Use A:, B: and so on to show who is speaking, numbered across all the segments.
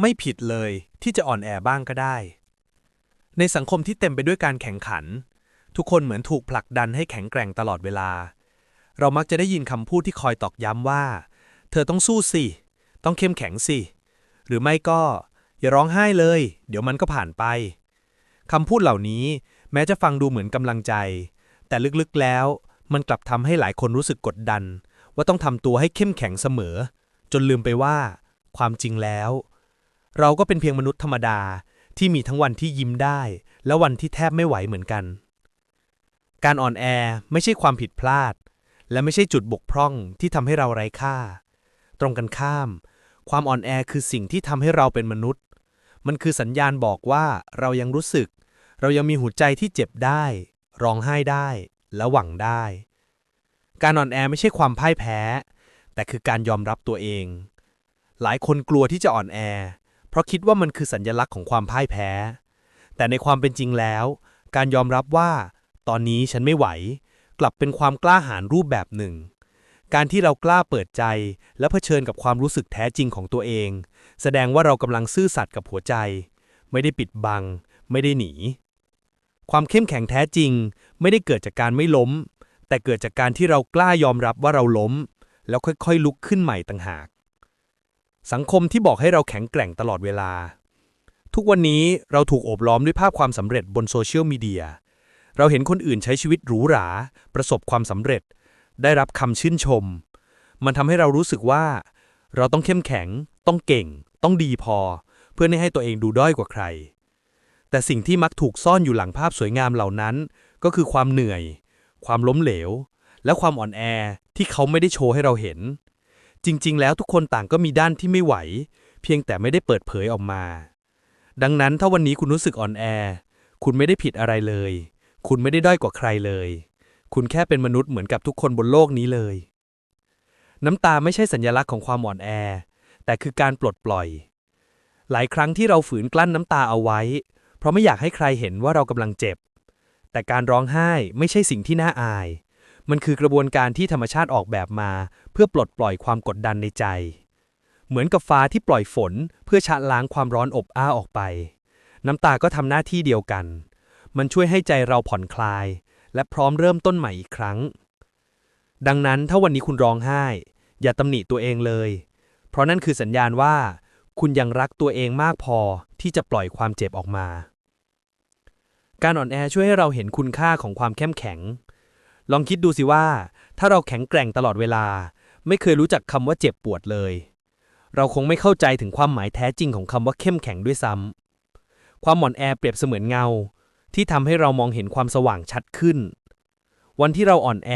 A: ไม่ผิดเลยที่จะอ่อนแอบ้างก็ได้ ในสังคมที่เต็มไปด้วยการแข่งขัน ทุกคนเหมือนถูกผลักดันให้แข็งแกร่งตลอดเวลา เรามักจะได้ยินคำพูดที่คอยตอกย้ำว่า เธอต้องสู้สิ ต้องเข้มแข็งสิ หรือไม่ก็ อย่าร้องไห้เลย เดี๋ยวมันก็ผ่านไปคำพูดเหล่านี้แม้จะฟังดูเหมือนกำลังใจ แต่ลึกๆแล้วมันกลับทำให้หลายคนรู้สึกกดดัน ว่าต้องทำตัวให้เข้มแข็งเสมอ จนลืมไปว่า ความจริงแล้ว เราก็เป็นเพียงมนุษย์ธรรมดาที่มีทั้งวันที่ยิ้มได้ และวันที่แทบไม่ไหวเหมือนกัน การอ่อนแอไม่ใช่ความผิดพลาด และไม่ใช่จุดบกพร่องที่ทำให้เราไร้ค่า ตรงกันข้าม ความอ่อนแอคือสิ่งที่ทำให้เราเป็นมนุษย์ มันคือสัญญาณบอกว่าเรายังรู้สึก เรายังมีหัวใจที่เจ็บได้ ร้องไห้ได้ และหวังได้ การอ่อนแอไม่ใช่ความพ่ายแพ้ แต่คือการยอมรับตัวเอง หลายคนกลัวที่จะอ่อนแอ ราะคิดว่ามันคือสัญญลักษณ์ของความพ่ายแพ้ แต่ในความเป็นจริงแล้ว การยอมรับว่า ตอนนี้ฉันไม่ไหว กลับเป็นความกล้าหาญรูปแบบหนึ่ง การที่เรากล้าเปิดใจ และเผชิญกับความรู้สึกแท้จริงของตัวเอง แสดงว่าเรากำลังซื่อสัตย์กับหัวใจ ไม่ได้ปิดบัง ไม่ได้หนี ความเข้มแข็งแท้จริง ไม่ได้เกิดจากการไม่ล้ม แต่เกิดจากการที่เรากล้ายอมรับว่าเราล้ม แล้วค่อยๆ ลุกขึ้นใหม่ต่างหาก สังคมที่บอกให้เราแข็งแกร่งตลอดเวลา ทุกวันนี้เราถูกโอบล้อมด้วยภาพความสำเร็จบนโซเชียลมีเดีย เราเห็นคนอื่นใช้ชีวิตหรูหรา ประสบความสำเร็จ ได้รับคำชื่นชม มันทำให้เรารู้สึกว่า เราต้องเข้มแข็ง ต้องเก่ง ต้องดีพอ เพื่อไม่ให้ตัวเองดูด้อยกว่าใคร แต่สิ่งที่มักถูกซ่อนอยู่หลังภาพสวยงามเหล่านั้น ก็คือความเหนื่อย ความล้มเหลว และความอ่อนแอที่เขาไม่ได้โชว์ให้เราเห็น จริง ๆ แล้วทุกคนต่างก็มีด้านที่ไม่ไหว เพียงแต่ไม่ได้เปิดเผยออกมา ดังนั้นถ้าวันนี้คุณรู้สึกอ่อนแอ คุณไม่ได้ผิดอะไรเลย คุณไม่ได้ด้อยกว่าใครเลย คุณแค่เป็นมนุษย์เหมือนกับทุกคนบนโลกนี้เลย น้ำตาไม่ใช่สัญลักษณ์ของความอ่อนแอ แต่คือการปลดปล่อย หลายครั้งที่เราฝืนกลั้นน้ำตาเอาไว้ เพราะไม่อยากให้ใครเห็นว่าเรากำลังเจ็บ แต่การร้องไห้ไม่ใช่สิ่งที่น่าอาย มันคือกระบวนการที่ธรรมชาติออกแบบมา เพื่อปลดปล่อยความกดดันในใจ เหมือนกับฟ้าที่ปล่อยฝน เพื่อชะล้างความร้อนอบอ้าวออกไป น้ำตาก็ทำหน้าที่เดียวกัน มันช่วยให้ใจเราผ่อนคลาย และพร้อมเริ่มต้นใหม่อีกครั้ง ดังนั้นถ้าวันนี้คุณร้องไห้ อย่าตำหนิตัวเองเลย เพราะนั่นคือสัญญาณว่า คุณยังรักตัวเองมากพอที่จะปล่อยความเจ็บออกมา การอ่อนแอช่วยให้เราเห็นคุณค่าของความเข้มแข็ง ลองคิดดูสิว่า ถ้าเราแข็งแกร่งตลอดเวลา ไม่เคยรู้จักคำว่าเจ็บปวดเลย เราคงไม่เข้าใจถึงความหมายแท้จริงของคำว่าเข้มแข็งด้วยซ้ำความอ่อนแอเปรียบเสมือนเงา ที่ทำให้เรามองเห็นความสว่างชัดขึ้น วันที่เราอ่อนแอ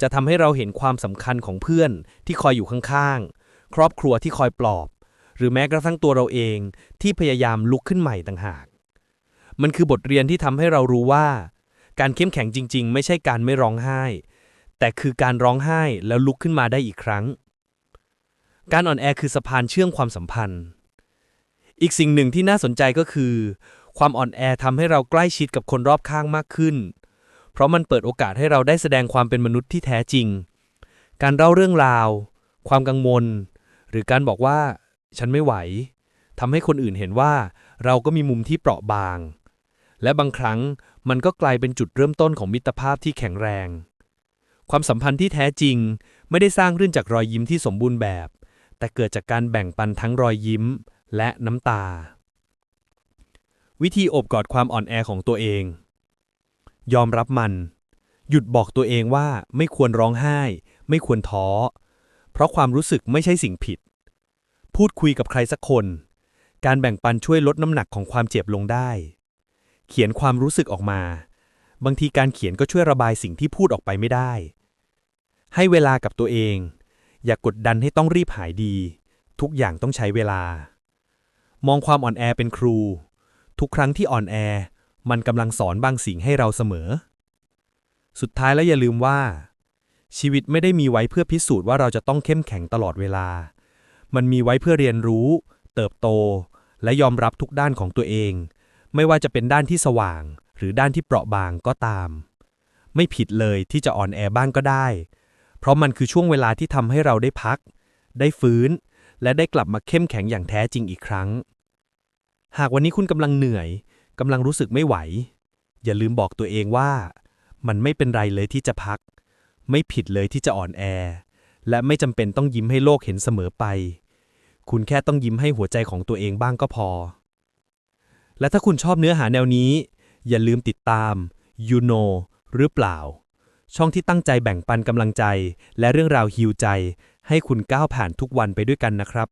A: จะทำให้เราเห็นความสำคัญของเพื่อนที่คอยอยู่ข้างๆ ครอบครัวที่คอยปลอบ หรือแม้กระทั่งตัวเราเองที่พยายามลุกขึ้นใหม่ต่างหาก มันคือบทเรียนที่ทำให้เรารู้ว่า การเข้มแข็งจริง ๆ ไม่ใช่การไม่ร้องไห้ แต่คือการร้องไห้แล้วลุกขึ้นมาได้อีกครั้ง การอ่อนแอคือสะพานเชื่อมความสัมพันธ์ อีกสิ่งหนึ่งที่น่าสนใจก็คือ ความอ่อนแอทำให้เราใกล้ชิดกับคนรอบข้างมากขึ้น เพราะมันเปิดโอกาสให้เราได้แสดงความเป็นมนุษย์ที่แท้จริง การเล่าเรื่องราว ความกังวล หรือการบอกว่า ฉันไม่ไหวทำให้คนอื่นเห็นว่าเราก็มีมุมที่เปราะบาง และบางครั้งมันก็กลายเป็นจุดเริ่มต้นของมิตรภาพที่แข็งแรง ความสัมพันธ์ที่แท้จริง ไม่ได้สร้างขึ้นจากรอยยิ้มที่สมบูรณ์แบบ แต่เกิดจากการแบ่งปันทั้งรอยยิ้มและน้ำตา วิธีอบกอดความอ่อนแอของตัวเอง ยอมรับมัน หยุดบอกตัวเองว่าไม่ควรร้องไห้ ไม่ควรท้อ เพราะความรู้สึกไม่ใช่สิ่งผิด พูดคุยกับใครสักคน การแบ่งปันช่วยลดน้ำหนักของความเจ็บลงได้ เขียนความรู้สึกออกมา บางทีการเขียนก็ช่วยระบายสิ่งที่พูดออกไปไม่ได้ ให้เวลากับตัวเอง อย่ากกดดันให้ต้องรีบหายดี ทุกอย่างต้องใช้เวลา มองความอ่อนแอเป็นครู ทุกครั้งที่อ่อนแอ มันกำลังสอนบางสิ่งให้เราเสมอ สุดท้ายแล้วอย่าลืมว่า ชีวิตไม่ได้มีไว้เพื่อพิสูจน์ว่าเราจะต้องเข้มแข็งตลอดเวลา มันมีไว้เพื่อเรียนรู้ เติบโต และยอมรับทุกด้านของตัวเอง ไม่ว่าจะเป็นด้านที่สว่าง หรือด้านที่เปราะบางก็ตาม ไม่ผิดเลยที่จะอ่อนแอบ้างก็ได้ เพราะมันคือช่วงเวลาที่ทำให้เราได้พัก ได้ฟื้น และได้กลับมาเข้มแข็งอย่างแท้จริงอีกครั้ง หากวันนี้คุณกำลังเหนื่อยกำลังรู้สึกไม่ไหว อย่าลืมบอกตัวเองว่า มันไม่เป็นไรเลยที่จะพัก ไม่ผิดเลยที่จะอ่อนแอ และไม่จำเป็นต้องยิ้มให้โลกเห็นเสมอไป คุณแค่ต้องยิ้มให้หัวใจของตัวเองบ้างก็พอ และถ้าคุณชอบเนื้อหาแนวนี้ อย่าลืมติดตาม you know หรือเปล่า ช่องที่ตั้งใจแบ่งปันกำลังใจ และเรื่องราวฮิวใจ ให้คุณก้าวผ่านทุกวันไปด้วยกันนะครับ